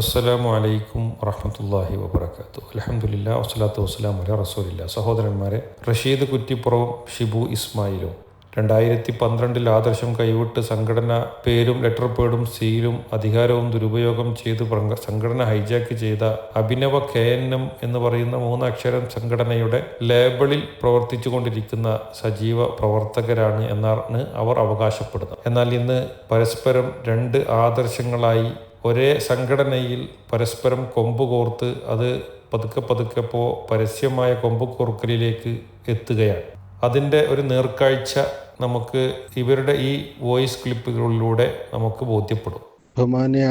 അസ്സലാമു അലൈക്കും വറഹമത്തല്ലാഹി വബർക്കാത്തു അലഹമുല്ല വസ്സലാത്തു വസ്സലാം അല റസൂലില്ല. സഹോദരന്മാരെ റഷീദ് കുറ്റിപ്പുറവും ഷിബു ഇസ്മായിലും രണ്ടായിരത്തി പന്ത്രണ്ടിൽ ആദർശം കൈവിട്ട് സംഘടന പേരും ലെറ്റർ പേഡും സീലും അധികാരവും ദുരുപയോഗം ചെയ്ത് സംഘടന ഹൈജാക്ക് ചെയ്ത അഭിനവ കെ എൻ എം എന്ന് പറയുന്ന മൂന്നക്ഷരം സംഘടനയുടെ ലേബിളിൽ പ്രവർത്തിച്ചു കൊണ്ടിരിക്കുന്ന സജീവ പ്രവർത്തകരാണ് എന്നാണ് അവർ അവകാശപ്പെടുന്നത്. എന്നാൽ ഇന്ന് പരസ്പരം രണ്ട് ആദർശങ്ങളായി ഒരേ സംഘടനയിൽ പരസ്പരം കൊമ്പ് കോർത്ത് അത് പതുക്കെ പതുക്കെ പോ പരസ്യമായ കൊമ്പ് കോർക്കലിലേക്ക് എത്തുകയാണ്. അതിന്റെ ഒരു നേർക്കാഴ്ച നമുക്ക് ഇവരുടെ ഈ വോയിസ് ക്ലിപ്പുകളിലൂടെ നമുക്ക് ബോധ്യപ്പെടും. ബഹുമാനിയ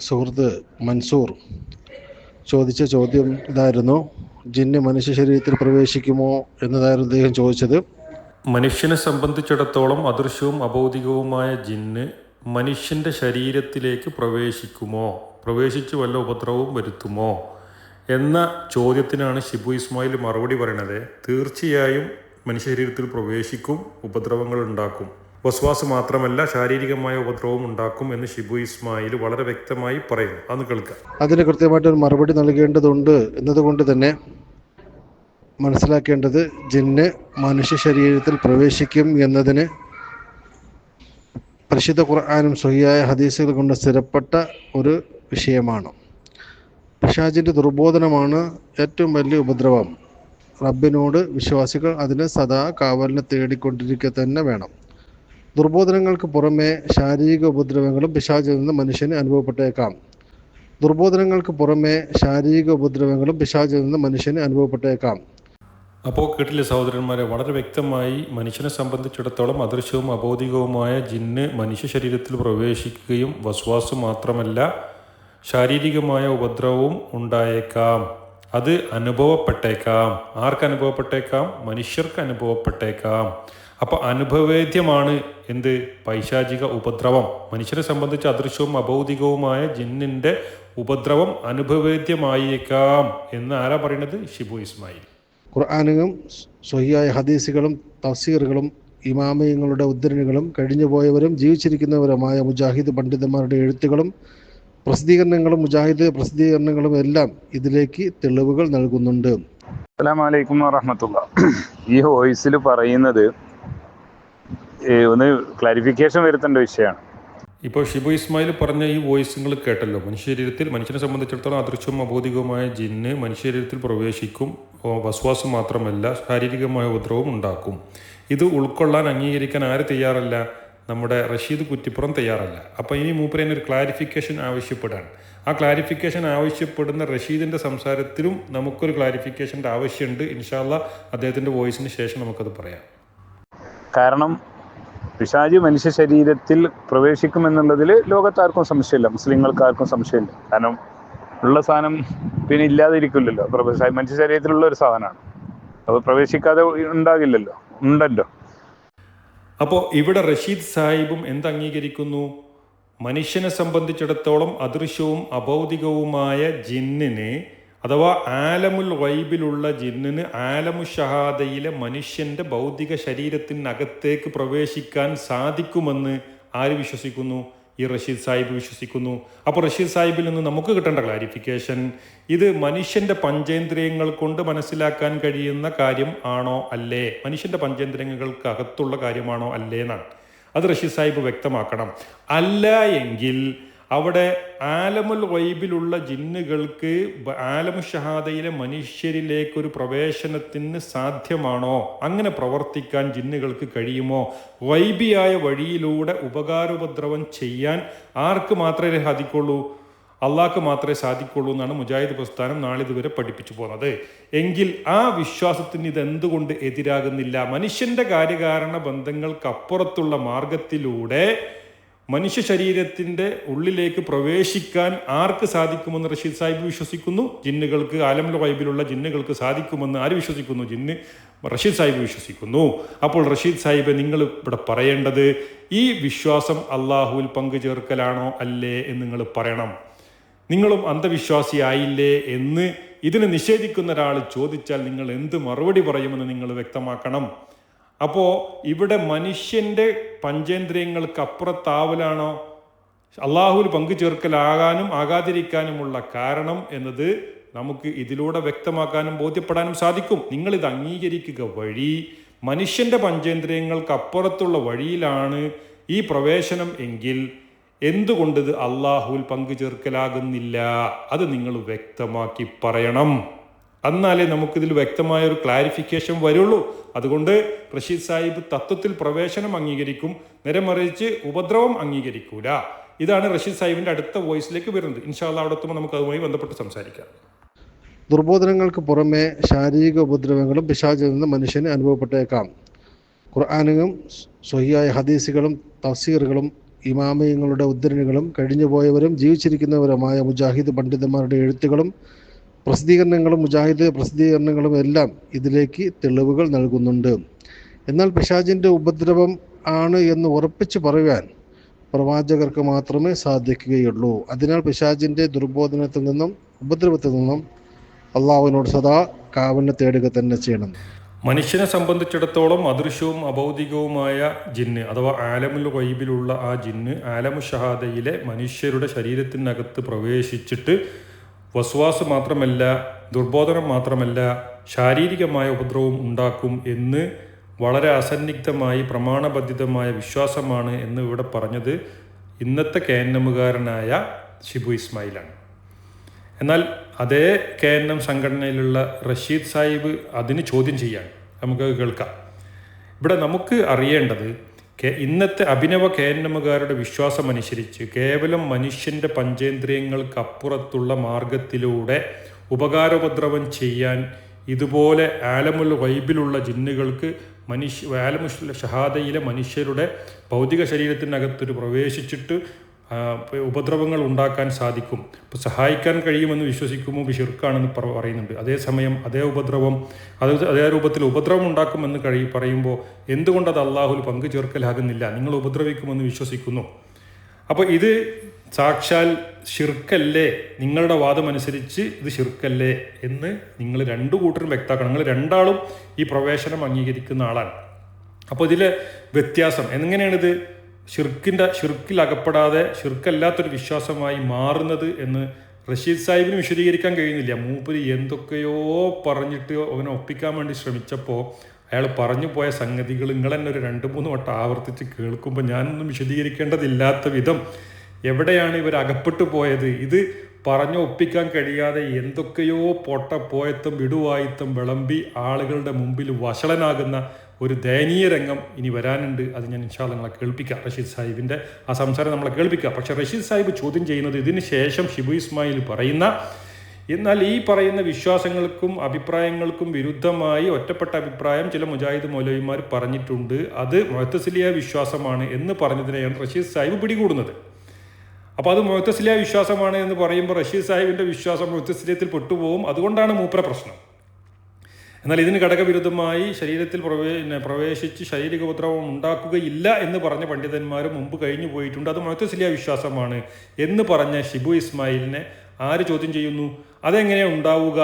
സുഹൃത്ത് മൻസൂർ ചോദിച്ച ചോദ്യം ഇതായിരുന്നു. ജിന്ന് മനുഷ്യ ശരീരത്തിൽ പ്രവേശിക്കുമോ എന്നതായിരുന്നു അദ്ദേഹം ചോദിച്ചത്. മനുഷ്യനെ സംബന്ധിച്ചിടത്തോളം അദൃശ്യവും അഭൗതികവുമായ ജിന്ന് മനുഷ്യന്റെ ശരീരത്തിലേക്ക് പ്രവേശിക്കുമോ? പ്രവേശിച്ച് വല്ല ഉപദ്രവവും വരുത്തുമോ? എന്ന ചോദ്യത്തിനാണ് ഷിബു ഇസ്മായിൽ മറുപടി പറയണത്. തീർച്ചയായും മനുഷ്യ ശരീരത്തിൽ പ്രവേശിക്കും ഉപദ്രവങ്ങൾ ഉണ്ടാക്കും. വസ്വാസ് മാത്രമല്ല ശാരീരികമായ ഉപദ്രവം ഉണ്ടാക്കും എന്ന് ഷിബു ഇസ്മായിൽ വളരെ വ്യക്തമായി പറയുന്നു. അന്ന് കേൾക്കാം. അതിന് കൃത്യമായിട്ട് ഒരു മറുപടി നൽകേണ്ടതുണ്ട് എന്നതുകൊണ്ട് തന്നെ മനസ്സിലാക്കേണ്ടത് ജിന്ന് മനുഷ്യ ശരീരത്തിൽ പ്രവേശിക്കും എന്നതിന് പരിശുദ്ധ ഖുർആാനും സ്വഹിയായ ഹദീസുകൾ കൊണ്ട് സ്ഥിരപ്പെട്ട ഒരു വിഷയമാണ്. പിശാചിന്റെ ദുർബോധനമാണ് ഏറ്റവും വലിയ ഉപദ്രവം. റബ്ബിനോട് വിശ്വാസികൾ അതിന് സദാ കാവലിനെ തേടിക്കൊണ്ടിരിക്കുക തന്നെ വേണം. ദുർബോധനങ്ങൾക്ക് പുറമെ ശാരീരിക ഉപദ്രവങ്ങളും പിശാചിൽ നിന്ന് മനുഷ്യന് അനുഭവപ്പെട്ടേക്കാം. ദുർബോധനങ്ങൾക്ക് പുറമെ ശാരീരിക ഉപദ്രവങ്ങളും പിശാചിൽ നിന്ന് മനുഷ്യന് അനുഭവപ്പെട്ടേക്കാം. അപ്പോൾ കേട്ടില്ലേ സഹോദരന്മാരെ വളരെ വ്യക്തമായി മനുഷ്യനെ സംബന്ധിച്ചിടത്തോളം അദൃശ്യവും അബോധികവുമായ ജിന്ന് മനുഷ്യ ശരീരത്തിൽ പ്രവേശിക്കുകയും വസ്വാസ് മാത്രമല്ല ശാരീരികമായ ഉപദ്രവവും ഉണ്ടായേക്കാം. അത് അനുഭവപ്പെട്ടേക്കാം. ആർക്ക് അനുഭവപ്പെട്ടേക്കാം? മനുഷ്യർക്ക് അനുഭവപ്പെട്ടേക്കാം. അപ്പോൾ അനുഭവേദ്യമാണ് എന്ത്? പൈശാചിക ഉപദ്രവം. മനുഷ്യരെ സംബന്ധിച്ച് അദൃശ്യവും അബൗദികവുമായ ജിന്നിന്റെ ഉപദ്രവം അനുഭവേദ്യമായേക്കാം എന്ന് ആരാ പറയുന്നത്? ഷിബു ഇസ്മായിൽ. ഖുർആാനുകളും സ്വഹിയായ ഹദീസുകളും തഫ്സീറുകളും ഇമാമയങ്ങളുടെ ഉദ്ധരണികളും കഴിഞ്ഞുപോയവരും ജീവിച്ചിരിക്കുന്നവരുമായ മുജാഹിദ് പണ്ഡിതന്മാരുടെ എഴുത്തുകളും പ്രസിദ്ധീകരണങ്ങളും മുജാഹിദ് പ്രസിദ്ധീകരണങ്ങളും എല്ലാം ഇതിലേക്ക് തെളിവുകൾ നൽകുന്നുണ്ട്. അസ്സലാമു അലൈക്കും വറഹമത്തുള്ള. ഈ വോയിസിൽ പറയുന്നത് ഒന്ന് ക്ലാരിഫിക്കേഷൻ വരുത്തേണ്ട വിഷയമാണ്. ഇപ്പോൾ ഷിബു ഇസ്മായിൽ പറഞ്ഞ ഈ വോയിസുകൾ നിങ്ങൾ കേട്ടല്ലോ. മനുഷ്യ ശരീരത്തിൽ മനുഷ്യനെ സംബന്ധിച്ചിടത്തോളം അദൃശ്യവും അബോധികവുമായ ജിന്ന് മനുഷ്യ ശരീരത്തിൽ പ്രവേശിക്കും വസ്വാസം മാത്രമല്ല ശാരീരികമായ ഉപദ്രവവും ഉണ്ടാക്കും. ഇത് ഉൾക്കൊള്ളാൻ അംഗീകരിക്കാൻ ആര് തയ്യാറല്ല? നമ്മുടെ റഷീദ് കുറ്റിപ്പുറം തയ്യാറല്ല. അപ്പോൾ ഇനി മൂപ്പരേനെ ഒരു ക്ലാരിഫിക്കേഷൻ ആവശ്യപ്പെടാൻ ആ ക്ലാരിഫിക്കേഷൻ ആവശ്യപ്പെടുന്ന റഷീദിന്റെ സംസാരത്തിലും നമുക്കൊരു ക്ലാരിഫിക്കേഷന്റെ ആവശ്യമുണ്ട്. ഇൻഷാല്ല അദ്ദേഹത്തിന്റെ വോയിസിന് ശേഷം നമുക്കത് പറയാം. കാരണം പിശാജ് മനുഷ്യ ശരീരത്തിൽ പ്രവേശിക്കുമെന്നുള്ളതിൽ ലോകത്താർക്കും സംശയമില്ല. മുസ്ലിങ്ങൾക്കാർക്കും സംശയമില്ല. കാരണം ഉള്ള സാധനം പിന്നെ ഇല്ലാതിരിക്കില്ലല്ലോ. മനുഷ്യ ശരീരത്തിലുള്ള ഒരു സാധനമാണ്. അപ്പോൾ പ്രവേശിക്കാതെ ഉണ്ടാകില്ലല്ലോ. ഉണ്ടല്ലോ. അപ്പോൾ ഇവിടെ റഷീദ് സാഹിബും എന്ത് അംഗീകരിക്കുന്നു മനുഷ്യനെ സംബന്ധിച്ചിടത്തോളം അദൃശ്യവും അഭൗതികവുമായ ജിന്നിന് അഥവാ ആലമുൽ വൈബിലുള്ള ജിന്നിന് ആലമു ഷഹാദയിലെ മനുഷ്യന്റെ ഭൗതിക ശരീരത്തിനകത്തേക്ക് പ്രവേശിക്കാൻ സാധിക്കുമെന്ന് ആര് വിശ്വസിക്കുന്നു? ഈ റഷീദ് സാഹിബ് വിശ്വസിക്കുന്നു. അപ്പോൾ റഷീദ് സാഹിബിൽ നിന്ന് നമുക്ക് കിട്ടേണ്ട ക്ലാരിഫിക്കേഷൻ ഇത് മനുഷ്യന്റെ പഞ്ചേന്ദ്രിയങ്ങൾ കൊണ്ട് മനസ്സിലാക്കാൻ കഴിയുന്ന കാര്യം ആണോ അല്ലേ? മനുഷ്യന്റെ പഞ്ചേന്ദ്രിയങ്ങൾക്കകത്തുള്ള കാര്യമാണോ അല്ലേ എന്നാണ്. അത് റഷീദ് സാഹിബ് വ്യക്തമാക്കണം. അല്ല എങ്കിൽ അവിടെ ആലമുൽ വൈബിലുള്ള ജിന്നുകൾക്ക് ആലമു ഷഹാദയിലെ മനുഷ്യരിലേക്കൊരു പ്രവേശനത്തിന് സാധ്യമാണോ? അങ്ങനെ പ്രവർത്തിക്കാൻ ജിന്നുകൾക്ക് കഴിയുമോ? വൈബിയായ വഴിയിലൂടെ ഉപകാരോപദ്രവം ചെയ്യാൻ ആർക്ക് മാത്രമേ സാധിക്കുള്ളൂ? അള്ളാഹ്ക്ക് മാത്രമേ സാധിക്കുള്ളൂ എന്നാണ് മുജാഹിദ് പ്രസ്ഥാനം നാളിതുവരെ പഠിപ്പിച്ചു പോകുന്നത് എങ്കിൽ ആ വിശ്വാസത്തിന് ഇതെന്തുകൊണ്ട് എതിരാകുന്നില്ല? മനുഷ്യന്റെ കാര്യകാരണ ബന്ധങ്ങൾക്കപ്പുറത്തുള്ള മാർഗത്തിലൂടെ മനുഷ്യ ശരീരത്തിന്റെ ഉള്ളിലേക്ക് പ്രവേശിക്കാൻ ആർക്ക് സാധിക്കുമെന്ന് റഷീദ് സാഹിബ് വിശ്വസിക്കുന്നു? ജിന്നുകൾക്ക് ആലം വൈബിലുള്ള ജിന്നുകൾക്ക് സാധിക്കുമെന്ന് ആര് വിശ്വസിക്കുന്നു? ജിന്ന് റഷീദ് സാഹിബ് വിശ്വസിക്കുന്നു. അപ്പോൾ റഷീദ് സാഹിബ് നിങ്ങൾ ഇവിടെ പറയേണ്ടത് ഈ വിശ്വാസം അള്ളാഹുവിൽ പങ്കു ചേർക്കലാണോ അല്ലേ എന്ന് നിങ്ങൾ പറയണം. നിങ്ങളും അന്ധവിശ്വാസിയായില്ലേ എന്ന് ഇതിനെ നിഷേധിക്കുന്ന ഒരാൾ ചോദിച്ചാൽ നിങ്ങൾ എന്ത് മറുപടി പറയുമെന്ന് നിങ്ങൾ വ്യക്തമാക്കണം. അപ്പോൾ ഇവിടെ മനുഷ്യന്റെ പഞ്ചേന്ദ്രിയങ്ങൾക്ക് അപ്പുറത്താവലാണോ അള്ളാഹുവിൽ പങ്കു ചേർക്കലാകാനും ആകാതിരിക്കാനുമുള്ള കാരണം എന്നത് നമുക്ക് ഇതിലൂടെ വ്യക്തമാക്കാനും ബോധ്യപ്പെടാനും സാധിക്കും. നിങ്ങളിത് അംഗീകരിക്കുക വഴി മനുഷ്യന്റെ പഞ്ചേന്ദ്രിയങ്ങൾക്ക് അപ്പുറത്തുള്ള വഴിയിലാണ് ഈ പ്രവേശനം എങ്കിൽ എന്തുകൊണ്ടിത് ഇത് അള്ളാഹുവിൽ പങ്കു ചേർക്കലാകുന്നില്ല അത് നിങ്ങൾ വ്യക്തമാക്കി പറയണം. എന്നാലേ നമുക്കിതിൽ വ്യക്തമായ ഒരു ക്ലാരിഫിക്കേഷൻ വരുള്ളൂ. അതുകൊണ്ട് റഷീദ് സാഹിബ് തത്വത്തിൽ പ്രവേശനം അംഗീകരിക്കും നേരെ മറിച്ച് ഉപദ്രവം അംഗീകരിക്കൂല. ഇതാണ് റഷീദ് സാഹിബിന്റെ അടുത്ത വോയിസിലേക്ക് വരുന്നത്. ഇൻഷാല്ല അവിടെ എത്തുമ്പോൾ നമുക്ക് അതുമായി ബന്ധപ്പെട്ട് സംസാരിക്കാം. ദുർബോധനങ്ങൾക്ക് പുറമെ ശാരീരിക ഉപദ്രവങ്ങളും പിശാചിൽ നിന്ന് മനുഷ്യന് അനുഭവപ്പെട്ടേക്കാം. ഖുർആാനും സ്വഹിയായ ഹദീസുകളും തഫ്സീറുകളും ഇമാമയങ്ങളുടെ ഉദ്ധരണികളും കഴിഞ്ഞുപോയവരും ജീവിച്ചിരിക്കുന്നവരുമായ മുജാഹിദ് പണ്ഡിതന്മാരുടെ എഴുത്തുകളും പ്രസിദ്ധീകരണങ്ങളും മുജാഹിദ് പ്രസിദ്ധീകരണങ്ങളും എല്ലാം ഇതിലേക്ക് തെളിവുകൾ നൽകുന്നുണ്ട്. എന്നാൽ പിശാജിന്റെ ഉപദ്രവം ആണ് എന്ന് ഉറപ്പിച്ച് പറയുവാൻ പ്രവാചകർക്ക് മാത്രമേ സാധിക്കുകയുള്ളൂ. അതിനാൽ പിശാജിന്റെ ദുർബോധനത്തിൽ നിന്നും ഉപദ്രവത്തിൽ നിന്നും അള്ളാഹുവിനോട് സദാ കാവലിനെ തേടുക തന്നെ ചെയ്യണം. മനുഷ്യനെ സംബന്ധിച്ചിടത്തോളം അദൃശ്യവും അഭൗതികവുമായ ജിന്ന് അഥവാ ആലമുൽ വൈബിലുള്ള ആ ജിന്ന് ആലമു ഷഹാദയിലെ മനുഷ്യരുടെ ശരീരത്തിനകത്ത് പ്രവേശിച്ചിട്ട് വസ്വാസ് മാത്രമല്ല ദുർബോധനം മാത്രമല്ല ശാരീരികമായ ഉപദ്രവം ഉണ്ടാക്കും എന്ന് വളരെ അസന്നിഗ്ധമായി പ്രമാണബദ്ധിതമായ വിശ്വാസമാണ് എന്ന് ഇവിടെ പറഞ്ഞത് ഇന്നത്തെ കെ എൻ എമ്മുകാരനായ ഷിബു ഇസ്മായിലാണ്. എന്നാൽ അതേ കെ എൻ എം സംഘടനയിലുള്ള റഷീദ് സാഹിബ് അതിന് ചോദ്യം ചെയ്യാൻ നമുക്ക് കേൾക്കാം. ഇവിടെ നമുക്ക് അറിയേണ്ടത് ഇന്നത്തെ അഭിനവ കേന്നമുകാരുടെ വിശ്വാസമനുസരിച്ച് കേവലം മനുഷ്യന്റെ പഞ്ചേന്ദ്രിയങ്ങൾക്കപ്പുറത്തുള്ള മാർഗത്തിലൂടെ ഉപകാരോപദ്രവം ചെയ്യാൻ ഇതുപോലെ ആലമുൽ വൈബിലുള്ള ജിന്നുകൾക്ക് മനുഷ്യ ആലമുൽ ഷഹാദയിലെ മനുഷ്യരുടെ ഭൗതിക ശരീരത്തിനകത്തൊരു പ്രവേശിച്ചിട്ട് ഉപദ്രവങ്ങൾ ഉണ്ടാക്കാൻ സാധിക്കും. ഇപ്പോൾ സഹായിക്കാൻ കഴിയുമെന്ന് വിശ്വസിക്കുമ്പോൾ ഷിർക്കാണെന്ന് പറ പറയുന്നുണ്ട്. അതേസമയം അതേ ഉപദ്രവം അത് അതേ രൂപത്തിൽ ഉപദ്രവം ഉണ്ടാക്കുമെന്ന് കഴി പറയുമ്പോൾ എന്തുകൊണ്ട് അത് അള്ളാഹുൽ പങ്കു ചേർക്കലാകുന്നില്ല? നിങ്ങൾ ഉപദ്രവിക്കുമെന്ന് വിശ്വസിക്കുന്നു. അപ്പോൾ ഇത് സാക്ഷാൽ ഷിർക്കല്ലേ നിങ്ങളുടെ വാദമനുസരിച്ച് ഇത് ഷിർക്കല്ലേ എന്ന് നിങ്ങൾ രണ്ടു കൂട്ടരും വ്യക്തമാക്കണം. നിങ്ങൾ രണ്ടാളും ഈ പ്രവേശനം അംഗീകരിക്കുന്ന ആളാണ്. അപ്പോൾ ഇതിലെ വ്യത്യാസം എങ്ങനെയാണിത്? ഷിർക്കിന്റെ ഷിർക്കിൽ അകപ്പെടാതെ ഷിർക്കല്ലാത്തൊരു വിശ്വാസമായി മാറുന്നത് എന്ന് റഷീദ് സാഹിബിന് വിശദീകരിക്കാൻ കഴിയുന്നില്ല. മൂപ്പര് എന്തൊക്കെയോ പറഞ്ഞിട്ട് അവനെ ഒപ്പിക്കാൻ വേണ്ടി ശ്രമിച്ചപ്പോൾ അയാൾ പറഞ്ഞു പോയ സംഗതികൾ നിങ്ങൾ തന്നെ ഒരു രണ്ട് മൂന്ന് വട്ടം ആവർത്തിച്ച് കേൾക്കുമ്പോൾ ഞാനൊന്നും വിശദീകരിക്കേണ്ടതില്ലാത്ത വിധം എവിടെയാണ് ഇവർ അകപ്പെട്ടു പോയത്? ഇത് പറഞ്ഞു ഒപ്പിക്കാൻ കഴിയാതെ എന്തൊക്കെയോ പൊട്ട പോയത്തും വിടുവായിത്തും വിളമ്പി ആളുകളുടെ മുമ്പിൽ വഷളനാകുന്ന ഒരു ദയനീയ രംഗം ഇനി വരാനുണ്ട്. അത് ഞാൻ ഇൻഷാ നിങ്ങളെ കേൾപ്പിക്കാം. റഷീദ് സാഹിബിന്റെ ആ സംസാരം നമ്മളെ കേൾപ്പിക്കാം. പക്ഷെ റഷീദ് സാഹിബ് ചോദ്യം ചെയ്യുന്നത് ഇതിന് ശേഷം ഷിബു ഇസ്മായിൽ പറയുന്ന എന്നാൽ ഈ പറയുന്ന വിശ്വാസങ്ങൾക്കും അഭിപ്രായങ്ങൾക്കും വിരുദ്ധമായി ഒറ്റപ്പെട്ട അഭിപ്രായം ചില മുജാഹിദ് മൗലവിമാർ പറഞ്ഞിട്ടുണ്ട്. അത് മൊഹത്തസിലിയ വിശ്വാസമാണ് എന്ന് പറഞ്ഞതിനെയാണ് റഷീദ് സാഹിബ് പിടികൂടുന്നത്. അപ്പോൾ അത് മൊഹത്തസിലിയ വിശ്വാസമാണ് എന്ന് പറയുമ്പോൾ റഷീദ് സാഹിബിന്റെ വിശ്വാസം മൊഹത്തസിലിയത്തിൽ പെട്ടുപോകും അതുകൊണ്ടാണ് മൂപ്പര പ്രശ്നം. എന്നാൽ ഇതിന് ഘടകവിരുദ്ധമായി ശരീരത്തിൽ പ്രവേ പ്രവേശിച്ച് ശാരീരിക ഉപദ്രവം ഉണ്ടാക്കുകയില്ല എന്ന് പറഞ്ഞ പണ്ഡിതന്മാർ മുമ്പ് കഴിഞ്ഞു പോയിട്ടുണ്ട്. അത് മൊത്തസിലിയ വിശ്വാസമാണ് എന്ന് പറഞ്ഞ ഷിബു ഇസ്മായിലിനെ ആര് ചോദ്യം ചെയ്യുന്നു? അതെങ്ങനെയാണ് ഉണ്ടാവുക?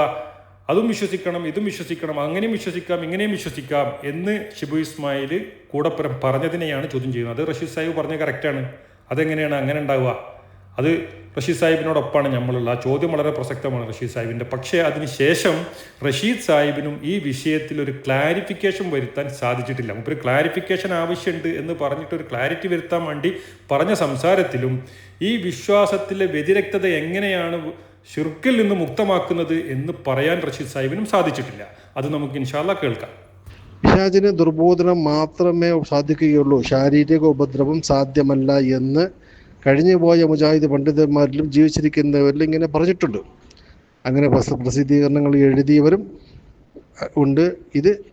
അതും വിശ്വസിക്കണം ഇതും വിശ്വസിക്കണം അങ്ങനെയും വിശ്വസിക്കാം ഇങ്ങനെയും വിശ്വസിക്കാം എന്ന് ഷിബു ഇസ്മായിൽ കൂടപ്പുറം പറഞ്ഞതിനെയാണ് ചോദ്യം ചെയ്യുന്നത്. അത് റഷീദ് സാഹിബ് പറഞ്ഞ കറക്റ്റാണ് അതെങ്ങനെയാണ് അങ്ങനെ ഉണ്ടാവുക? അത് റഷീദ് സാഹിബിനോടൊപ്പമാണ് നമ്മളുള്ള ആ ചോദ്യം വളരെ പ്രസക്തമാണ് റഷീദ് സാഹിബിന്റെ. പക്ഷേ അതിനുശേഷം റഷീദ് സാഹിബിനും ഈ വിഷയത്തിൽ ഒരു ക്ലാരിഫിക്കേഷൻ വരുത്താൻ സാധിച്ചിട്ടില്ല. ഒരു ക്ലാരിഫിക്കേഷൻ ആവശ്യമുണ്ട് എന്ന് പറഞ്ഞിട്ട് ഒരു ക്ലാരിറ്റി വരുത്താൻ വേണ്ടി പറഞ്ഞ സംസാരത്തിലും ഈ വിശ്വാസത്തിലെ വ്യതിരക്തത എങ്ങനെയാണ് ഷിർക്കിൽ നിന്ന് മുക്തമാക്കുന്നത് എന്ന് പറയാൻ റഷീദ് സാഹിബിനും സാധിച്ചിട്ടില്ല. അത് നമുക്ക് ഇൻഷാല്ല കേൾക്കാം. പിശാചിന് ദുർബോധനം മാത്രമേ സാധിക്കുകയുള്ളൂ. ശാരീരിക ഉപദ്രവം സാധ്യമല്ല എന്ന് കഴിഞ്ഞുപോയ മുജാഹിദ് പണ്ഡിതന്മാരിലും ജീവിച്ചിരിക്കുന്നവരിലും ഇങ്ങനെ പറഞ്ഞിട്ടുണ്ട്. അങ്ങനെ പ്രസ- പ്രസിദ്ധീകരണങ്ങൾ എഴുതിയവരും ഉണ്ട്. ഇത്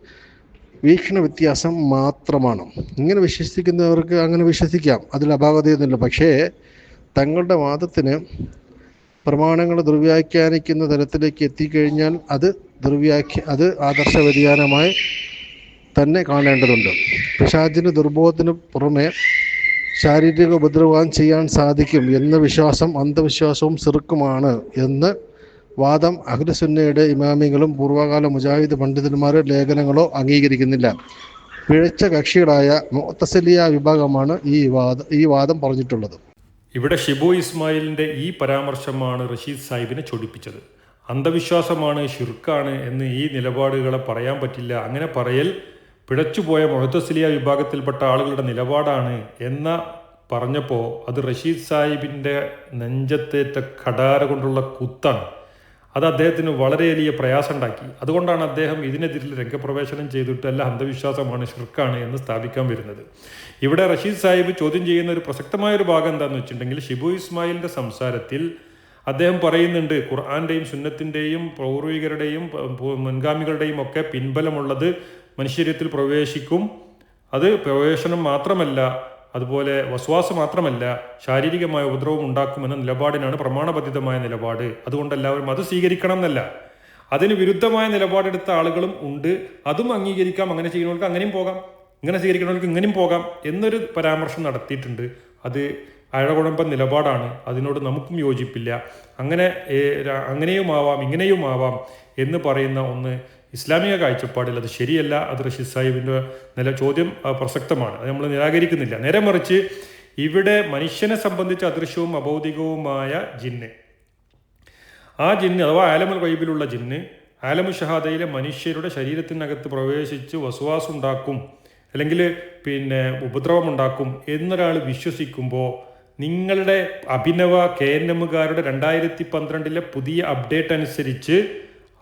വീക്ഷണ വ്യത്യാസം മാത്രമാണ്. ഇങ്ങനെ വിശ്വസിക്കുന്നവർക്ക് അങ്ങനെ വിശ്വസിക്കാം. അതിൽ അപാകതയൊന്നുമില്ല. പക്ഷേ തങ്ങളുടെ വാദത്തിന് പ്രമാണങ്ങൾ ദുർവ്യാഖ്യാനിക്കുന്ന തരത്തിലേക്ക് എത്തിക്കഴിഞ്ഞാൽ അത് ദുർവ്യാഖ്യ അത് ആദർശ വ്യതിയാനമായി തന്നെ കാണേണ്ടതുണ്ട്. പിശാചിന് ദുർബോധത്തിന് പുറമെ ശാരീരിക ഉപദ്രവം ചെയ്യാൻ സാധിക്കും എന്ന വിശ്വാസം അന്ധവിശ്വാസവും ചെറുക്കുമാണ് എന്ന് വാദം അഖിലസുന്നയുടെ ഇമാമികളും പൂർവകാല മുജാഹിദ് പണ്ഡിതന്മാരുടെ ലേഖനങ്ങളോ അംഗീകരിക്കുന്നില്ല. പിഴച്ച കക്ഷികളായ മുത്തസലിയ വിഭാഗമാണ് ഈ വാദം ഈ വാദം പറഞ്ഞിട്ടുള്ളത്. ഇവിടെ ഷിബു ഇസ്മായിലിന്റെ ഈ പരാമർശമാണ് റഷീദ് സാഹിബിനെ ചൊടിപ്പിച്ചത്. അന്ധവിശ്വാസമാണ് ഷിർക്കാണ് എന്ന് ഈ നിലപാടുകളെ പറയാൻ പറ്റില്ല. അങ്ങനെ പറയൽ പിഴച്ചുപോയ മൊഹത്തസ്ലിയ വിഭാഗത്തിൽപ്പെട്ട ആളുകളുടെ നിലപാടാണ് എന്ന പറഞ്ഞപ്പോൾ അത് റഷീദ് സാഹിബിന്റെ നെഞ്ചത്തേറ്റ കടാര കൊണ്ടുള്ള കുത്താണ്. അത് അദ്ദേഹത്തിന് വളരെ വലിയ പ്രയാസം ഉണ്ടാക്കി അതുകൊണ്ടാണ് അദ്ദേഹം ഇതിനെതിരിൽ രംഗപ്രവേശനം ചെയ്തിട്ട് അല്ല അന്ധവിശ്വാസമാണ് ഷിർക്കാണ് എന്ന് സ്ഥാപിക്കാൻ വരുന്നത്. ഇവിടെ റഷീദ് സാഹിബ് ചോദ്യം ചെയ്യുന്ന ഒരു പ്രസക്തമായ ഒരു ഭാഗം എന്താണെന്ന് വെച്ചിട്ടുണ്ടെങ്കിൽ ഷിബു ഇസ്മായിലിന്റെ സംസാരത്തിൽ അദ്ദേഹം പറയുന്നുണ്ട് ഖുർആാന്റെയും സുന്നത്തിന്റെയും പൗർവികരുടെയും മുൻഗാമികളുടെയും ഒക്കെ പിൻബലമുള്ളത് മനുഷ്യര്യത്തിൽ പ്രവേശിക്കും. അത് പ്രവേശനം മാത്രമല്ല അതുപോലെ വസ്വാസം മാത്രമല്ല ശാരീരികമായ ഉപദ്രവം ഉണ്ടാക്കുമെന്ന നിലപാടിനാണ് പ്രമാണബദ്ധിതമായ നിലപാട്. അതുകൊണ്ട് എല്ലാവരും അത് സ്വീകരിക്കണം എന്നല്ല. അതിന് വിരുദ്ധമായ നിലപാടെടുത്ത ആളുകളും ഉണ്ട്. അതും അംഗീകരിക്കാം. അങ്ങനെ ചെയ്യുന്നവർക്ക് അങ്ങനെയും പോകാം. ഇങ്ങനെ സ്വീകരിക്കുന്നവർക്ക് ഇങ്ങനെയും പോകാം എന്നൊരു പരാമർശം നടത്തിയിട്ടുണ്ട്. അത് അഴകുഴമ്പൻ നിലപാടാണ്. അതിനോട് നമുക്കും യോജിപ്പില്ല. അങ്ങനെ അങ്ങനെയുമാവാം ഇങ്ങനെയുമാവാം എന്ന് പറയുന്ന ഒന്ന് ഇസ്ലാമിക കാഴ്ചപ്പാടിൽ അത് ശരിയല്ല അത് റഷീദ് സാഹിബിന്റെ നില ചോദ്യം പ്രസക്തമാണ്. അത് നമ്മൾ നിരാകരിക്കുന്നില്ല. നേരെ മറിച്ച് ഇവിടെ മനുഷ്യനെ സംബന്ധിച്ച് അദൃശ്യവും അഭൗതികവുമായ ജിന്ന്. ആ ജിന്ന് അഥവാ ആലമുൽ വൈബിലുള്ള ജിന്ന് ആലമു ഷഹാദയിലെ മനുഷ്യരുടെ ശരീരത്തിനകത്ത് പ്രവേശിച്ച് വസുവാസുണ്ടാക്കും അല്ലെങ്കിൽ പിന്നെ ഉപദ്രവം ഉണ്ടാക്കും എന്നൊരാൾ വിശ്വസിക്കുമ്പോൾ നിങ്ങളുടെ അഭിനവ കെ എൻ എമ്മുകാരുടെ രണ്ടായിരത്തി പന്ത്രണ്ടിലെ പുതിയ അപ്ഡേറ്റ് അനുസരിച്ച്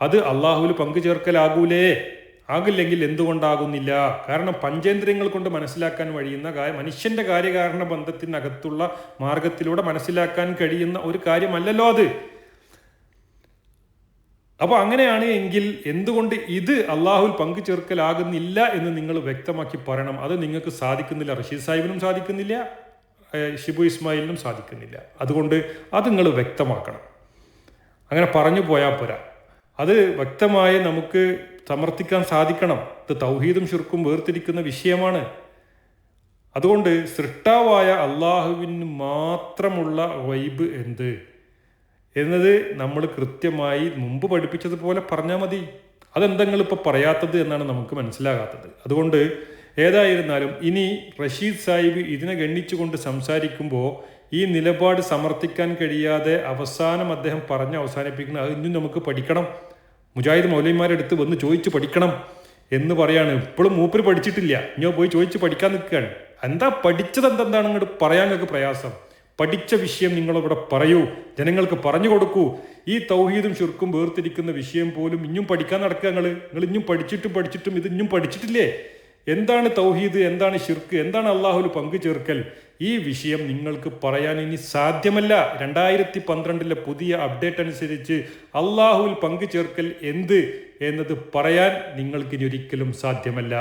അത് അള്ളാഹുവിൽ പങ്കുചേർക്കലാകൂലേ? ആകില്ലെങ്കിൽ എന്തുകൊണ്ടാകുന്നില്ല? കാരണം പഞ്ചേന്ദ്രിയങ്ങൾ കൊണ്ട് മനസ്സിലാക്കാൻ കഴിയുന്ന മനുഷ്യന്റെ കാര്യകാരണ ബന്ധത്തിനകത്തുള്ള മാർഗത്തിലൂടെ മനസ്സിലാക്കാൻ കഴിയുന്ന ഒരു കാര്യമല്ലല്ലോ അത്. അപ്പോൾ അങ്ങനെയാണ് എങ്കിൽ എന്തുകൊണ്ട് ഇത് അള്ളാഹുൽ പങ്കു ചേർക്കലാകുന്നില്ല എന്ന് നിങ്ങൾ വ്യക്തമാക്കി പറയണം. അത് നിങ്ങൾക്ക് സാധിക്കുന്നില്ല. റഷീദ് സാഹിബിനും സാധിക്കുന്നില്ല. ഷിബു ഇസ്മായിലിനും സാധിക്കുന്നില്ല. അതുകൊണ്ട് അത് നിങ്ങൾ വ്യക്തമാക്കണം. അങ്ങനെ പറഞ്ഞു പോയാൽ പോരാ. അത് വ്യക്തമായി നമുക്ക് സമർത്ഥിക്കാൻ സാധിക്കണം. ഇത് തൗഹീദും ശുർക്കും വേർതിരിക്കുന്ന വിഷയമാണ്. അതുകൊണ്ട് സൃഷ്ടാവായ അള്ളാഹുവിന് മാത്രമുള്ള വൈബ് എന്ത്? എന്നത് നമ്മൾ കൃത്യമായി മുമ്പ് പഠിപ്പിച്ചതുപോലെ പറഞ്ഞാൽ മതി. അതെന്തെങ്കിലും ഇപ്പോൾ പറയാത്തത് എന്നാണ് നമുക്ക് മനസ്സിലാകാത്തത്. അതുകൊണ്ട് ഏതായിരുന്നാലും ഇനി റഷീദ് സാഹിബ് ഇതിനെ ഗണ്ണിച്ചുകൊണ്ട് സംസാരിക്കുമ്പോൾ ഈ നിലപാട് സമർത്ഥിക്കാൻ കഴിയാതെ അവസാനം അദ്ദേഹം പറഞ്ഞ് അവസാനിപ്പിക്കുന്നത് അത് ഇന്നും നമുക്ക് പഠിക്കണം. മുജാഹിദ് മൗലൈമാരെടുത്ത് വന്ന് ചോദിച്ച് പഠിക്കണം എന്ന് പറയാണ്. ഇപ്പോഴും മൂപ്പര് പഠിച്ചിട്ടില്ല. ഇനിയോ പോയി ചോദിച്ച് പഠിക്കാൻ നിൽക്കുകയാണ്. എന്താ പഠിച്ചത് എന്തെന്താണ് ഇങ്ങോട്ട് പറയാൻ നിങ്ങൾക്ക് പ്രയാസം? പഠിച്ച വിഷയം നിങ്ങളിവിടെ പറയൂ. ജനങ്ങൾക്ക് പറഞ്ഞു കൊടുക്കൂ. ഈ തൗഹീദും ശുർക്കും വേർതിരിക്കുന്ന വിഷയം പോലും ഇനിയും പഠിക്കാൻ നടക്കുക നിങ്ങൾ നിങ്ങൾ ഇനിയും പഠിച്ചിട്ടും പഠിച്ചിട്ടും ഇത് ഇനിയും പഠിച്ചിട്ടില്ലേ? എന്താണ് തൗഹീദ് എന്താണ് ഷിർക്ക് എന്താണ് അള്ളാഹുൽ പങ്കു ചേർക്കൽ? ഈ വിഷയം നിങ്ങൾക്ക് പറയാൻ ഇനി സാധ്യമല്ല. രണ്ടായിരത്തി പന്ത്രണ്ടിലെ പുതിയ അപ്ഡേറ്റ് അനുസരിച്ച് അള്ളാഹുവിൽ പങ്കു ചേർക്കൽ എന്ത് എന്നത് പറയാൻ നിങ്ങൾക്ക് നിങ്ങൾക്കിനി ഒരിക്കലും സാധ്യമല്ല.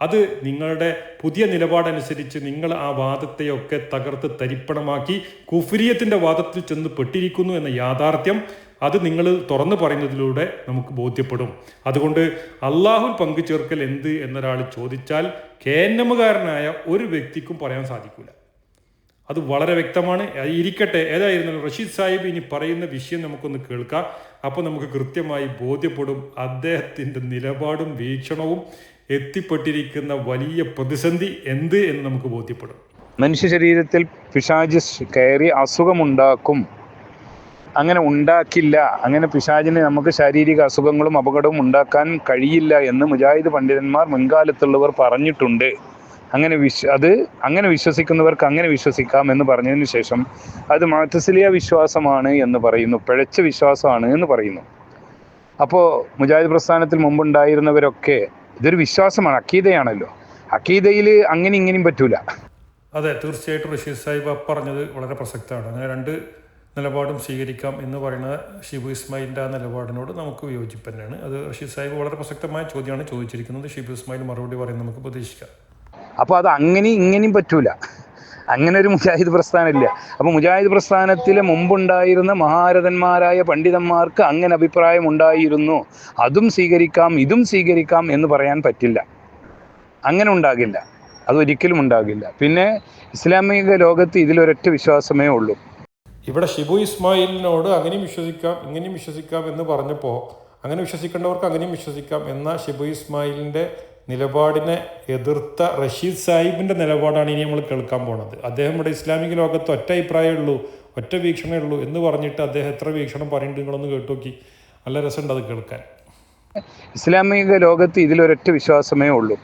അത് നിങ്ങളുടെ പുതിയ നിലപാടനുസരിച്ച് നിങ്ങൾ ആ വാദത്തെയൊക്കെ തകർത്ത് തരിപ്പണമാക്കി കുഫിരിയത്തിന്റെ വാദത്തിൽ ചെന്ന് പെട്ടിരിക്കുന്നു എന്ന യാഥാർത്ഥ്യം അത് നിങ്ങൾ തുറന്നു പറയുന്നതിലൂടെ നമുക്ക് ബോധ്യപ്പെടും. അതുകൊണ്ട് അള്ളാഹുൽ പങ്കു ചേർക്കൽ എന്ത് എന്നൊരാൾ ചോദിച്ചാൽ കേന്നമുകാരനായ ഒരു വ്യക്തിക്കും പറയാൻ സാധിക്കില്ല അത് വളരെ വ്യക്തമാണ്. ഇരിക്കട്ടെ. ഏതായിരുന്നാലും റഷീദ് സാഹിബ് ഇനി പറയുന്ന വിഷയം നമുക്കൊന്ന് കേൾക്കാം. അപ്പോൾ നമുക്ക് കൃത്യമായി ബോധ്യപ്പെടും. അദ്ദേഹത്തിന്റെ നിലപാടും വീക്ഷണവും എത്തിപ്പെട്ടിരിക്കുന്ന വലിയ പ്രതിസന്ധി എന്ത് എന്ന് നമുക്ക് ബോധ്യപ്പെടും. മനുഷ്യ ശരീരത്തിൽ പിശാജ് കയറി അസുഖമുണ്ടാക്കും. അങ്ങനെ ഉണ്ടാക്കില്ല. അങ്ങനെ പിശാചിന് നമുക്ക് ശാരീരിക അസുഖങ്ങളും അപകടവും ഉണ്ടാക്കാൻ കഴിയില്ല എന്ന് മുജാഹിദ് പണ്ഡിതന്മാർ മുൻകാലത്തുള്ളവർ പറഞ്ഞിട്ടുണ്ട്. അങ്ങനെ വിശ്വ അത് അങ്ങനെ വിശ്വസിക്കുന്നവർക്ക് അങ്ങനെ വിശ്വസിക്കാം എന്ന് പറഞ്ഞതിന് ശേഷം അത് മാറ്റസിലിയ വിശ്വാസമാണ് എന്ന് പറയുന്നു. പിഴച്ച വിശ്വാസമാണ് എന്ന് പറയുന്നു. അപ്പോൾ മുജാഹിദ് പ്രസ്ഥാനത്തിൽ മുമ്പുണ്ടായിരുന്നവരൊക്കെ ഇതൊരു വിശ്വാസമാണ് അക്കീതയാണല്ലോ. അക്കീതയിൽ അങ്ങനെ ഇങ്ങനെയും പറ്റൂല. അതെ തീർച്ചയായിട്ടും റഷീദ് സാഹിബ് പറഞ്ഞത് വളരെ പ്രസക്തമാണ്. അങ്ങനെ രണ്ട് നിലപാടും സ്വീകരിക്കാം എന്ന് പറയുന്ന ഷിബു ഇസ്മായിലിന്റെ ആ നിലപാടിനോട് നമുക്ക് വിയോജിപ്പ് തന്നെയാണ് അത് റഷീദ് സാഹിബ് വളരെ പ്രസക്തമായ ചോദ്യമാണ് ചോദിച്ചിരിക്കുന്നത്. ഷിബു ഇസ്മായിൽ മറുപടി പറയുന്നത് നമുക്ക് പ്രതീക്ഷിക്കാം. അപ്പോൾ അത് അങ്ങനെയും ഇങ്ങനെയും പറ്റൂല. അങ്ങനെ ഒരു മുജാഹിദ് പ്രസ്ഥാനമില്ല. അപ്പോൾ മുജാഹിദ് പ്രസ്ഥാനത്തിലെ മുമ്പുണ്ടായിരുന്ന മഹാരഥന്മാരായ പണ്ഡിതന്മാർക്ക് അങ്ങനെ അഭിപ്രായം ഉണ്ടായിരുന്നു. അതും സ്വീകരിക്കാം ഇതും സ്വീകരിക്കാം എന്ന് പറയാൻ പറ്റില്ല. അങ്ങനെ ഉണ്ടാകില്ല. അതൊരിക്കലും ഉണ്ടാകില്ല. പിന്നെ ഇസ്ലാമിക ലോകത്ത് ഇതിലൊരൊറ്റ വിശ്വാസമേ ഉള്ളൂ. ഇവിടെ ഷിബു ഇസ്മായിലിനോട് അങ്ങനെയും വിശ്വസിക്കാം ഇങ്ങനെയും വിശ്വസിക്കാം എന്ന് പറഞ്ഞപ്പോൾ അങ്ങനെ വിശ്വസിക്കേണ്ടവർക്ക് അങ്ങനെയും വിശ്വസിക്കാം എന്ന ഷിബു ഇസ്മായിലിന്റെ നിലപാടിനെ എതിർത്ത റഷീദ് സാഹിബിന്റെ നിലപാടാണ് ഇനി നമ്മൾ കേൾക്കാൻ പോണത്. അദ്ദേഹം ഇവിടെ ഇസ്ലാമിക ലോകത്ത് ഒറ്റ അഭിപ്രായമേ ഉള്ളൂ ഒറ്റ വീക്ഷണമേ ഉള്ളൂ എന്ന് പറഞ്ഞിട്ട് അദ്ദേഹം എത്ര വീക്ഷണം പറയുന്നുണ്ട് നിങ്ങളൊന്ന് കേട്ടു നോക്കി നല്ല രസമുണ്ട് അത് കേൾക്കാൻ. ഇസ്ലാമിക ലോകത്ത് ഇതിലൊരൊറ്റ വിശ്വാസമേ ഉള്ളൂ.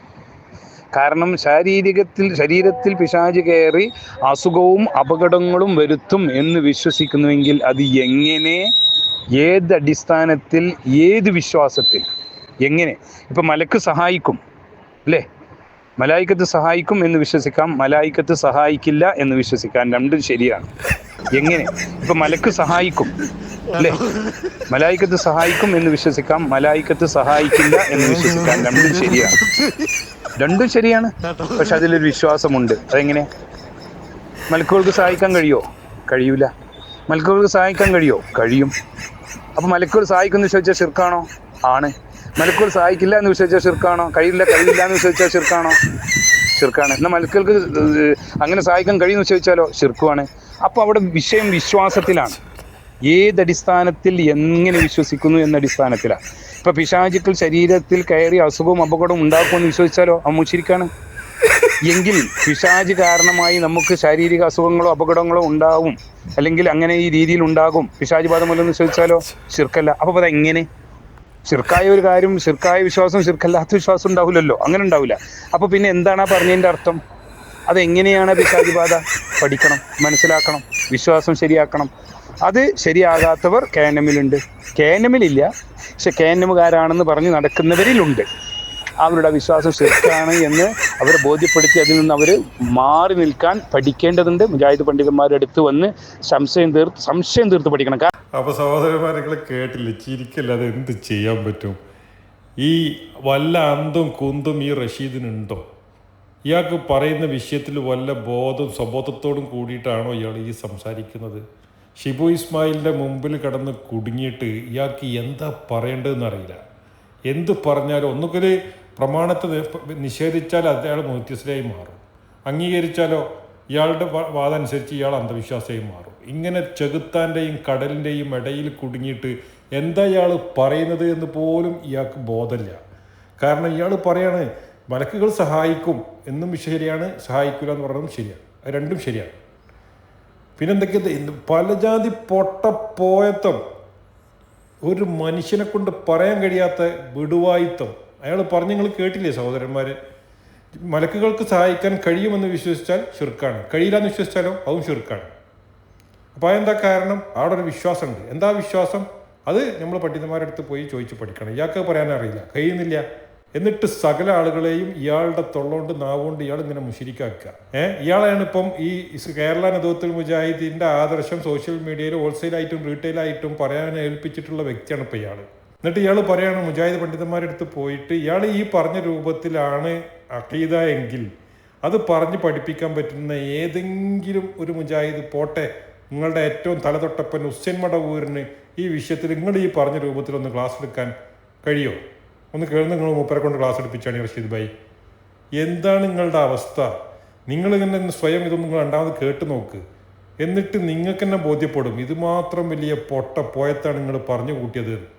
കാരണം ശാരീരികത്തിൽ ശരീരത്തിൽ പിശാച് കയറി അസുഖവും അപകടങ്ങളും വരുത്തും എന്ന് വിശ്വസിക്കുന്നുവെങ്കിൽ അത് എങ്ങനെ ഏത് അടിസ്ഥാനത്തിൽ ഏത് വിശ്വാസത്തിൽ? എങ്ങനെ? ഇപ്പൊ മലക്ക് സഹായിക്കും അല്ലേ? മലായിക്കത്ത് സഹായിക്കും എന്ന് വിശ്വസിക്കാം മലായിക്കത്ത് സഹായിക്കില്ല എന്ന് വിശ്വസിക്കാം രണ്ടും ശരിയാണ്. എങ്ങനെ? ഇപ്പൊ മലക്ക് സഹായിക്കും അല്ലേ? മലായിക്കത്ത് സഹായിക്കും എന്ന് വിശ്വസിക്കാം മലായിക്കത്ത് സഹായിക്കില്ല എന്ന് വിശ്വസിക്കാം രണ്ടും ശരിയാണ്. രണ്ടും ശരിയാണ്. പക്ഷെ അതിലൊരു വിശ്വാസമുണ്ട്. അതെങ്ങനെ? മലക്കുകൾക്ക് സഹായിക്കാൻ കഴിയോ? കഴിയൂല. മലക്കുകൾക്ക് സഹായിക്കാൻ കഴിയോ? കഴിയും. അപ്പൊ മലക്കുകൾ സഹായിക്കുമെന്ന് ചോദിച്ചാൽ ശിർക്കാണോ ആണ്. മലക്കുകൾ സഹായിക്കില്ല എന്ന് വിശ്വസിച്ചാൽ ഷിർക്കാണോ കഴിയില്ല കഴിയില്ല എന്ന് വിശ്വസിച്ചാൽ ഷിർക്കാണോ ഷിർക്കാണ് എന്നാൽ മലക്കുകൾക്ക് അങ്ങനെ സഹായിക്കാൻ കഴിയുമെന്ന് ചോദിച്ചാലോ ഷിർക്കുമാണ് അപ്പോൾ അവിടെ വിഷയം വിശ്വാസത്തിലാണ്. ഏതടിസ്ഥാനത്തിൽ എങ്ങനെ വിശ്വസിക്കുന്നു എന്ന അടിസ്ഥാനത്തിലാണ് ഇപ്പൊ പിശാചുക്കൾ ശരീരത്തിൽ കയറി അസുഖവും അപകടവും ഉണ്ടാക്കുമെന്ന് വിശ്വസിച്ചാലോ? ആ മുച്ചിരിക്കാണ്. എങ്കിൽ പിശാജ് കാരണമായി നമുക്ക് ശാരീരിക അസുഖങ്ങളോ അപകടങ്ങളോ ഉണ്ടാവും. അല്ലെങ്കിൽ അങ്ങനെ ഈ രീതിയിൽ ഉണ്ടാകും. പിശാജ് ബാധ എന്ന് ചോദിച്ചാലോ ശിർക്കല്ല. അപ്പൊ അത് ശിർക്കായ ഒരു കാര്യം ശിർക്കായ വിശ്വാസം ശിർക്കല്ലാത്ത വിശ്വാസം ഉണ്ടാവില്ലല്ലോ. അങ്ങനെ ഉണ്ടാവില്ല. അപ്പൊ പിന്നെ എന്താണ് ആ പറഞ്ഞതിന്റെ അർത്ഥം? അതെങ്ങനെയാണ് പിശാജ് ബാധ? പഠിക്കണം മനസ്സിലാക്കണം വിശ്വാസം ശരിയാക്കണം. അത് ശരിയാകാത്തവർ കേനമിലുണ്ട് കേനമിലില്ല പക്ഷെ കേനമുകാരാണെന്ന് പറഞ്ഞ് നടക്കുന്നവരിലുണ്ട്. അവരുടെ വിശ്വാസം ശരിക്കാണ് എന്ന് അവരെ ബോധ്യപ്പെടുത്തി അതിൽ നിന്ന് അവർ മാറി നിൽക്കാൻ പഠിക്കേണ്ടതുണ്ട്. മുജാഹിദ് പണ്ഡിതന്മാരുടെ അടുത്ത് വന്ന് സംശയം തീർത്ത് സംശയം തീർത്ത് പഠിക്കണം. അപ്പൊ അപ്പോൾ സഹോദരന്മാരെ കേട്ടില്ല ചിരിക്കല്ലാതെ എന്ത് ചെയ്യാൻ പറ്റും? ഈ വല്ല അന്തും കുന്തും ഈ റഷീദിനുണ്ടോ? ഇയാൾക്ക് പറയുന്ന വിഷയത്തിൽ വല്ല ബോധം സ്വബോധത്തോടും കൂടിയിട്ടാണോ ഇയാൾ ഈ സംസാരിക്കുന്നത്? ഷിബു ഇസ്മായിലിന്റെ മുമ്പിൽ കടന്ന് കുടുങ്ങിയിട്ട് ഇയാൾക്ക് എന്താ പറയേണ്ടതെന്ന് അറിയില്ല എന്ത് പറഞ്ഞാലും ഒന്നുകിൽ പ്രമാണത്തെ നിഷേധിച്ചാൽ അയാൾ മുത്യസിലായി മാറും. അംഗീകരിച്ചാലോ ഇയാളുടെ വാദമനുസരിച്ച് ഇയാൾ അന്ധവിശ്വാസമായി മാറും. ഇങ്ങനെ ചെകുത്താന്റെയും കടലിന്റെയും ഇടയിൽ കുടുങ്ങിയിട്ട് എന്താ ഇയാൾ പറയുന്നത് എന്ന് പോലും ഇയാൾക്ക് ബോധമില്ല. കാരണം ഇയാൾ പറയാണ് വലക്കുകൾ സഹായിക്കും എന്നും ശരിയാണ് സഹായിക്കില്ല എന്ന് പറയുന്നതും ശരിയാണ്. രണ്ടും ശരിയാണ്. പിന്നെന്തൊക്കെ പല ജാതി പൊട്ടപ്പോയത്തം ഒരു മനുഷ്യനെ കൊണ്ട് പറയാൻ കഴിയാത്ത വിടുവായിത്തം അയാൾ പറഞ്ഞ് നിങ്ങൾ കേട്ടില്ലേ സഹോദരന്മാരെ? മലക്കുകൾക്ക് സഹായിക്കാൻ കഴിയുമെന്ന് വിശ്വസിച്ചാൽ ഷിർക്കാണ് കഴിയില്ല എന്ന് വിശ്വസിച്ചാലോ? അതും ഷിർക്കാണ് അപ്പോൾ അതെന്താ കാരണം? അവിടെ ഒരു വിശ്വാസമുണ്ട്. എന്താ വിശ്വാസം? അത് നമ്മൾ പണ്ഡിതന്മാരുടെ അടുത്ത് പോയി ചോദിച്ച് പഠിക്കണം. ഇയാൾക്ക് പറയാൻ അറിയില്ല. കഴിയുന്നില്ല. എന്നിട്ട് സകല ആളുകളെയും ഇയാളുടെ തൊള്ളോണ്ട് നാവുകൊണ്ട് ഇയാൾ ഇങ്ങനെ മുഷിരിക്കാക്കുക. ഏഹ് ഇയാളാണ് ഇപ്പം ഈ കേരള നദോത്തുൽ മുജാഹിദിന്റെ ആദർശം സോഷ്യൽ മീഡിയയിൽ ഹോൾസെയിലായിട്ടും റീറ്റെയിലായിട്ടും പറയാൻ ഏൽപ്പിച്ചിട്ടുള്ള വ്യക്തിയാണ് ഇപ്പം ഇയാൾ എന്നിട്ട് ഇയാൾ പറയാണ് മുജാഹിദ് പണ്ഡിതന്മാരുടെ അടുത്ത് പോയിട്ട് ഇയാൾ ഈ പറഞ്ഞ രൂപത്തിലാണ് അഖീദ എങ്കിൽ അത് പറഞ്ഞ് പഠിപ്പിക്കാൻ പറ്റുന്ന ഏതെങ്കിലും ഒരു മുജാഹിദ് പോട്ടെ. നിങ്ങളുടെ ഏറ്റവും തലതൊട്ടപ്പൻ ഹുസ്സൈൻ മടവൂരിന് ഈ വിഷയത്തിൽ നിങ്ങൾ ഈ പറഞ്ഞ രൂപത്തിൽ ഒന്ന് ക്ലാസ് എടുക്കാൻ കഴിയോ? ഒന്ന് കേൾന്ന് നിങ്ങൾ മൂപ്പരെ കൊണ്ട് ക്ലാസ് എടുപ്പിച്ചാണ് റഷീദ് ഭായി. എന്താണ് നിങ്ങളുടെ അവസ്ഥ? നിങ്ങൾ ഇങ്ങനെ സ്വയം ഇതൊന്നും നിങ്ങൾ രണ്ടാമത് കേട്ട് നോക്ക്. എന്നിട്ട് നിങ്ങൾക്ക് തന്നെ ബോധ്യപ്പെടും. ഇത് മാത്രം വലിയ പൊട്ട പോയത്താണ് നിങ്ങൾ പറഞ്ഞു കൂട്ടിയത്.